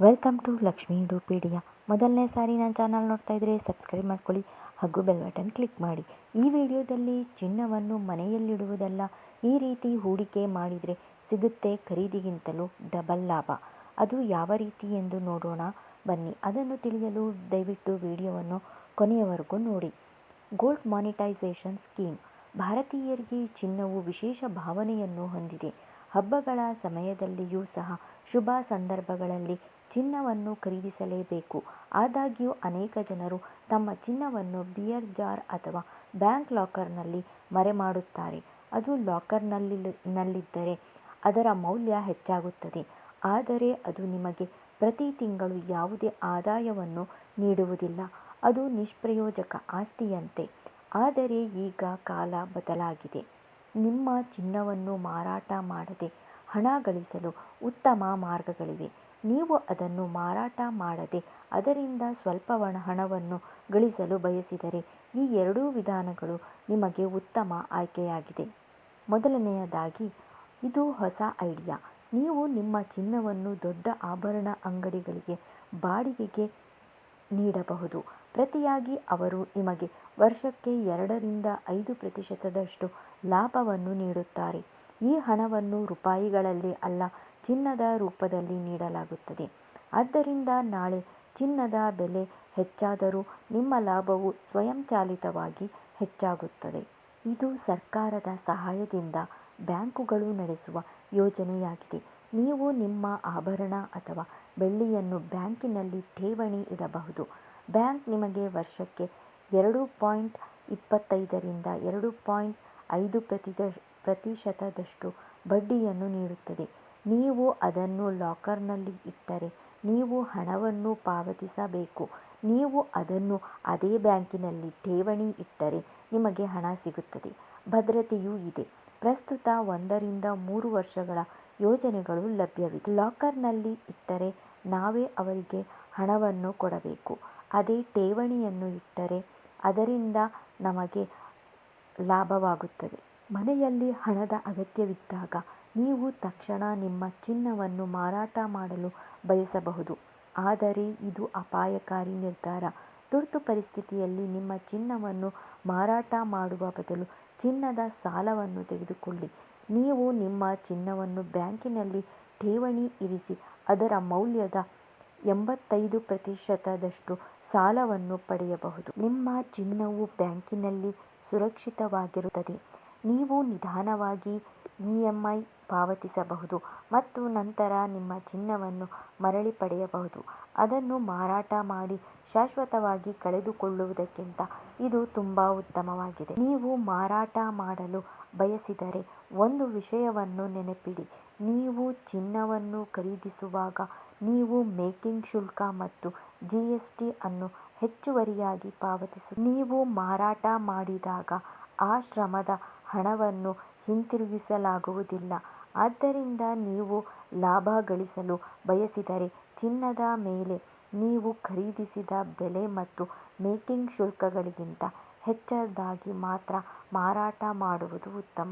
Welcome to Lakshmi Pedia ಮೊದಲನೇ ಸಾರಿ ನನ್ನ channel ನೋಡ್ತಾ ಇದ್ದರೆ ಸಬ್ಸ್ಕ್ರೈಬ್ ಮಾಡ್ಕೊಳ್ಳಿ, ಹಾಗೂ ಬೆಲ್ ಬಟನ್ ಕ್ಲಿಕ್ ಮಾಡಿ. ಈ ವಿಡಿಯೋದಲ್ಲಿ ಚಿನ್ನವನ್ನು ಮನೆಯಲ್ಲಿಡುವುದಲ್ಲ, ಈ ರೀತಿ ಹೂಡಿಕೆ ಮಾಡಿದರೆ ಸಿಗುತ್ತೆ ಖರೀದಿಗಿಂತಲೂ ಡಬಲ್ ಲಾಭ. ಅದು ಯಾವ ರೀತಿ ಎಂದು ನೋಡೋಣ. ಬನ್ನಿ, ಅದನ್ನು ತಿಳಿಯಲು ದಯವಿಟ್ಟು ವಿಡಿಯೋವನ್ನು ಕೊನೆಯವರೆಗೂ ನೋಡಿ. Gold monetisation scheme. ಭಾರತೀಯರಿಗೆ ಚಿನ್ನವು ವಿಶೇಷ ಭಾವನೆಯನ್ನು ಹೊಂದಿದೆ. ಹಬ್ಬಗಳ ಸಮಯದಲ್ಲಿಯೂ ಸಹ ಶುಭ ಸಂದರ್ಭಗಳಲ್ಲಿ ಚಿನ್ನವನ್ನು ಖರೀದಿಸಲೇಬೇಕು. ಆದಾಗ್ಯೂ ಅನೇಕ ಜನರು ತಮ್ಮ ಚಿನ್ನವನ್ನು ಬಿಯರ್ ಜಾರ್ ಅಥವಾ ಬ್ಯಾಂಕ್ ಲಾಕರ್ನಲ್ಲಿ ಮರೆಮಾಡುತ್ತಾರೆ. ಅದು ಲಾಕರ್ನಲ್ಲಿದ್ದರೆ ಅದರ ಮೌಲ್ಯ ಹೆಚ್ಚಾಗುತ್ತದೆ. ಆದರೆ ಅದು ನಿಮಗೆ ಪ್ರತಿ ತಿಂಗಳು ಯಾವುದೇ ಆದಾಯವನ್ನು ನೀಡುವುದಿಲ್ಲ. ಅದು ನಿಷ್ಪ್ರಯೋಜಕ ಆಸ್ತಿಯಂತೆ. ಆದರೆ ಈಗ ಕಾಲ ಬದಲಾಗಿದೆ. ನಿಮ್ಮ ಚಿನ್ನವನ್ನು ಮಾರಾಟ ಮಾಡದೆ ಹಣ ಗಳಿಸಲು ಉತ್ತಮ ಮಾರ್ಗಗಳಿವೆ. ನೀವು ಅದನ್ನು ಮಾರಾಟ ಮಾಡದೆ ಅದರಿಂದ ಸ್ವಲ್ಪ ಹಣವನ್ನು ಗಳಿಸಲು ಬಯಸಿದರೆ ಈ ಎರಡೂ ವಿಧಾನಗಳು ನಿಮಗೆ ಉತ್ತಮ ಆಯ್ಕೆಯಾಗಿದೆ. ಮೊದಲನೆಯದಾಗಿ, ಇದು ಹೊಸ ಐಡಿಯಾ. ನೀವು ನಿಮ್ಮ ಚಿನ್ನವನ್ನು ದೊಡ್ಡ ಆಭರಣ ಅಂಗಡಿಗಳಿಗೆ ಬಾಡಿಗೆಗೆ ನೀಡಬಹುದು. ಪ್ರತಿಯಾಗಿ ಅವರು ನಿಮಗೆ ವರ್ಷಕ್ಕೆ ಎರಡರಿಂದ ಐದು ಪ್ರತಿಶತದಷ್ಟು ಲಾಭವನ್ನು ನೀಡುತ್ತಾರೆ. ಈ ಹಣವನ್ನು ರೂಪಾಯಿಗಳಲ್ಲಿ ಅಲ್ಲ ಚಿನ್ನದ ರೂಪದಲ್ಲಿ ನೀಡಲಾಗುತ್ತದೆ. ಆದ್ದರಿಂದ ನಾಳೆ ಚಿನ್ನದ ಬೆಲೆ ಹೆಚ್ಚಾದರೂ ನಿಮ್ಮ ಲಾಭವು ಸ್ವಯಂಚಾಲಿತವಾಗಿ ಹೆಚ್ಚಾಗುತ್ತದೆ. ಇದು ಸರ್ಕಾರದ ಸಹಾಯದಿಂದ ಬ್ಯಾಂಕುಗಳು ನಡೆಸುವ ಯೋಜನೆಯಾಗಿದೆ. ನೀವು ನಿಮ್ಮ ಆಭರಣ ಅಥವಾ ಬೆಳ್ಳಿಯನ್ನು ಬ್ಯಾಂಕಿನಲ್ಲಿ ಠೇವಣಿ ಇಡಬಹುದು. ಬ್ಯಾಂಕ್ ನಿಮಗೆ ವರ್ಷಕ್ಕೆ ಎರಡು ಪಾಯಿಂಟ್ ಇಪ್ಪತ್ತೈದರಿಂದ ಎರಡು ಪಾಯಿಂಟ್ ಐದು ಪ್ರತಿದ, ಪ್ರತಿಶತದಷ್ಟು ಬಡ್ಡಿಯನ್ನು ನೀಡುತ್ತದೆ. ನೀವು ಅದನ್ನು ಲಾಕರ್ನಲ್ಲಿ ಇಟ್ಟರೆ ನೀವು ಹಣವನ್ನು ಪಾವತಿಸಬೇಕು. ನೀವು ಅದನ್ನು ಅದೇ ಬ್ಯಾಂಕಿನಲ್ಲಿ ಠೇವಣಿ ಇಟ್ಟರೆ ನಿಮಗೆ ಹಣ ಸಿಗುತ್ತದೆ. ಭದ್ರತೆಯೂ ಇದೆ. ಪ್ರಸ್ತುತ ಒಂದರಿಂದ ಮೂರು ವರ್ಷಗಳ ಯೋಜನೆಗಳು ಲಭ್ಯವಿದೆ. ಲಾಕರ್ನಲ್ಲಿ ಇಟ್ಟರೆ ನಾವೇ ಅವರಿಗೆ ಹಣವನ್ನು ಕೊಡಬೇಕು. ಅದೇ ಠೇವಣಿಯನ್ನು ಇಟ್ಟರೆ ಅದರಿಂದ ನಮಗೆ ಲಾಭವಾಗುತ್ತದೆ. ಮನೆಯಲ್ಲಿ ಹಣದ ಅಗತ್ಯವಿದ್ದಾಗ ನೀವು ತಕ್ಷಣ ನಿಮ್ಮ ಚಿನ್ನವನ್ನು ಮಾರಾಟ ಮಾಡಲು ಬಯಸಬಹುದು. ಆದರೆ ಇದು ಅಪಾಯಕಾರಿ ನಿರ್ಧಾರ. ತುರ್ತು ಪರಿಸ್ಥಿತಿಯಲ್ಲಿ ನಿಮ್ಮ ಚಿನ್ನವನ್ನು ಮಾರಾಟ ಮಾಡುವ ಬದಲು ಚಿನ್ನದ ಸಾಲವನ್ನು ತೆಗೆದುಕೊಳ್ಳಿ. ನೀವು ನಿಮ್ಮ ಚಿನ್ನವನ್ನು ಬ್ಯಾಂಕಿನಲ್ಲಿ ಠೇವಣಿ ಇರಿಸಿ, ಅದರ ಮೌಲ್ಯದ ಎಂಬತ್ತೈದು ಪ್ರತಿಶತದಷ್ಟು ಸಾಲವನ್ನು ಪಡೆಯಬಹುದು. ನಿಮ್ಮ ಚಿನ್ನವು ಬ್ಯಾಂಕಿನಲ್ಲಿ ಸುರಕ್ಷಿತವಾಗಿರುತ್ತದೆ. ನೀವು ನಿಧಾನವಾಗಿ ಇಎಂಐ ಪಾವತಿಸಬಹುದು ಮತ್ತು ನಂತರ ನಿಮ್ಮ ಚಿನ್ನವನ್ನು ಮರಳಿ ಪಡೆಯಬಹುದು. ಅದನ್ನು ಮಾರಾಟ ಮಾಡಿ ಶಾಶ್ವತವಾಗಿ ಕಳೆದುಕೊಳ್ಳುವುದಕ್ಕಿಂತ ಇದು ತುಂಬಾ ಉತ್ತಮವಾಗಿದೆ. ನೀವು ಮಾರಾಟ ಮಾಡಲು ಬಯಸಿದರೆ ಒಂದು ವಿಷಯವನ್ನು ನೆನಪಿಡಿ. ನೀವು ಚಿನ್ನವನ್ನು ಖರೀದಿಸುವಾಗ ನೀವು ಮೇಕಿಂಗ್ ಶುಲ್ಕ ಮತ್ತು ಜಿಎಸ್ಟಿ ಅನ್ನು ಹೆಚ್ಚುವರಿಯಾಗಿ ಪಾವತಿಸು. ನೀವು ಮಾರಾಟ ಮಾಡಿದಾಗ ಆ ಶ್ರಮದ ಹಣವನ್ನು ಹಿಂತಿರುಗಿಸಲಾಗುವುದಿಲ್ಲ. ಆದ್ದರಿಂದ ನೀವು ಲಾಭ ಗಳಿಸಲು ಬಯಸಿದರೆ ಚಿನ್ನದ ಮೇಲೆ ನೀವು ಖರೀದಿಸಿದ ಬೆಲೆ ಮತ್ತು ಮೇಕಿಂಗ್ ಶುಲ್ಕಗಳಿಗಿಂತ ಹೆಚ್ಚಾದಾಗಿ ಮಾತ್ರ ಮಾರಾಟ ಮಾಡುವುದು ಉತ್ತಮ.